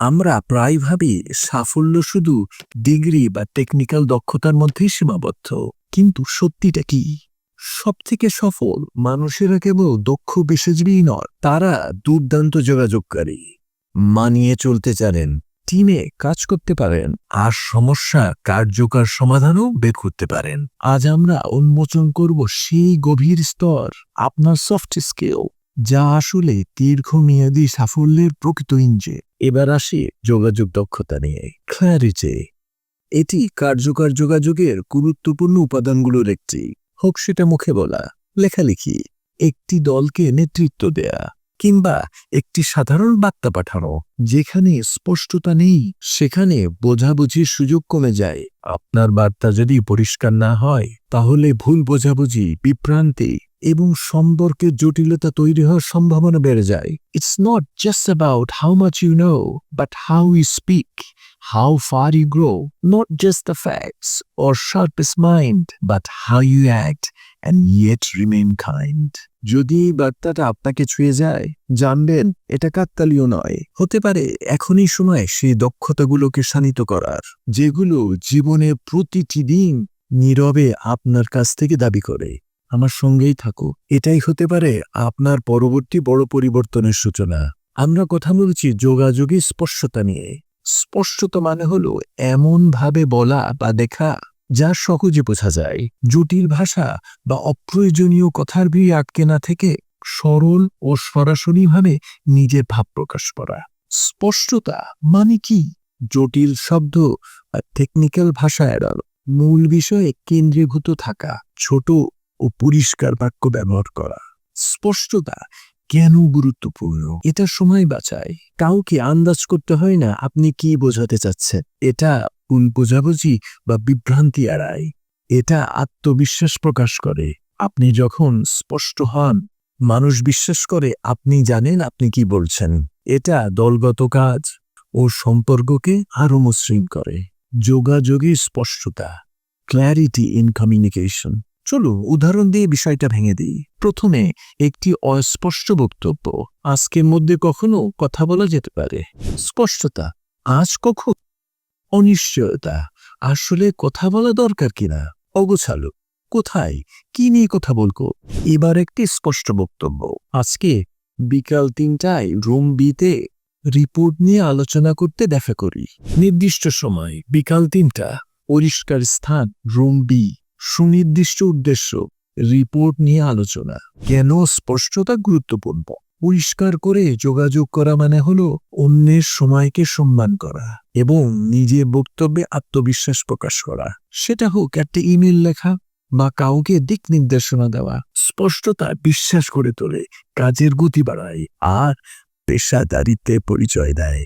আমরা প্রায় ভাবি সাফল্য শুধু ডিগ্রি বা টেকনিক্যাল দক্ষতার মধ্যেই সীমাবদ্ধ। কিন্তু সত্যিটা কি? সব থেকে সফল মানুষেরা কেবল দক্ষ পেশাজীবী নয়, তারা দুর্দান্ত যোগাযোগকারী। মানিয়ে চলতে জানেন টিমে কাজ করতে পারেন, আর সমস্যা কার্যকর সমাধানও বের করতে পারেন। আজ আমরা উন্মোচন করব সেই গভীর স্তর, আপনার সফট স্কিল যা আসলে দীর্ঘমেয়াদী সাফল্যের প্রকৃত ইঞ্জে। এবার আসি যোগাযোগ দক্ষতা নিয়ে। ক্ল্যারিটি এটি কার্যকর যোগাযোগের গুরুত্বপূর্ণ উপাদানগুলোর একটি। হোক সেটা মুখে বলা, লেখালেখি, একটি দলকে নেতৃত্ব দেয়া, কিংবা একটি সাধারণ বার্তা পাঠানো, যেখানে স্পষ্টতা নেই, সেখানে বোঝাবুঝির সুযোগ কমে যায়। আপনার বার্তা যদি পরিষ্কার না হয়, তাহলে ভুল বোঝাবুঝি, বিভ্রান্তি এবং সম্পর্কের জটিলতা তৈরি হওয়ার সম্ভাবনা বেড়ে যায়। It's not just about how much you know but how you speak how far you grow, not just the facts or sharpest mind but how you act and yet remain kind যদি এই বার্তাটা আপনাকে ছুঁয়ে যায় জানবেন এটা কাকতালীয় নয়। হতে পারে এখনই সময় সেই দক্ষতাগুলোকে শানিত করার যেগুলো জীবনে প্রতিটি দিন নীরবে আপনার কাছ থেকে দাবি করে। আমার সঙ্গেই থাকো। এটাই হতে পারে আপনার পরবর্তী বড় পরিবর্তনের সূচনা। আমরা কথা বলছি যোগাযোগে স্পর্শতা নিয়ে। স্পষ্টতা মানে হলো এমনভাবে বলা বা দেখা যা সহজে বোঝা যায়। জটিল ভাষা বা অপ্রয়োজনীয় কথার ভিড়ে আটকে না থেকে সরল ও সরাসরিভাবে নিজের ভাব প্রকাশ করা। স্পষ্টতা মানে কি? জটিল শব্দ বা টেকনিক্যাল ভাষা এড়ানো মূল বিষয়ে কেন্দ্রীভূত থাকা, ছোট ও পরিষ্কার বাক্য ব্যবহার করা। স্পষ্টতা কেন গুরুত্বপূর্ণ? এটা সময় বাঁচায়। কাউকে আন্দাজ করতে হয় না আপনি কি বোঝাতে চাচ্ছেন। এটা ভুল বোঝাবুঝি বা বিভ্রান্তি এড়ায়। এটা আত্মবিশ্বাস প্রকাশ করে। আপনি যখন স্পষ্ট হন, মানুষ বিশ্বাস করে আপনি জানেন আপনি কি বলছেন। এটা দলগত কাজ ও সম্পর্ককে আরও মসৃণ করে। যোগাযোগে স্পষ্টতা ক্ল্যারিটি ইন কমিউনিকেশন চলো উদাহরণ দিয়ে বিষয়টা ভেঙে দিই। প্রথমে একটি অস্পষ্ট বক্তব্য। আজকের মধ্যে কখনো কথা বলা যেতে পারে। স্পষ্টতা। আজ কখন। অনিশ্চয়তা। আসলে কথা বলা দরকার কিনা? অগোছালো। কোথায়? কি নিয়ে কথা বলব? এবার একটি স্পষ্ট বক্তব্য। আজকে বিকাল তিনটায় রুম বিতে রিপোর্ট নিয়ে আলোচনা করতে দেখা করি। নির্দিষ্ট সময়, বিকাল তিনটা। পরিষ্কার স্থান, রুম বি। সুনির্দিষ্ট উদ্দেশ্য রিপোর্ট নিয়ে আলোচনা। কেন স্পষ্টতা গুরুত্বপূর্ণ? পরিষ্কার করে যোগাযোগ করা মানে হলো অন্যের সময়কে সম্মান করা এবং নিজের বক্তব্যে আত্মবিশ্বাস প্রকাশ করা। সেটা হোক একটা ইমেল লেখা বা কাউকে দিক নির্দেশনা দেওয়া। স্পষ্টতা বিশ্বাস করে তোলে, কাজের গতি বাড়ায়, আর পেশাদারিত্বে পরিচয় দেয়.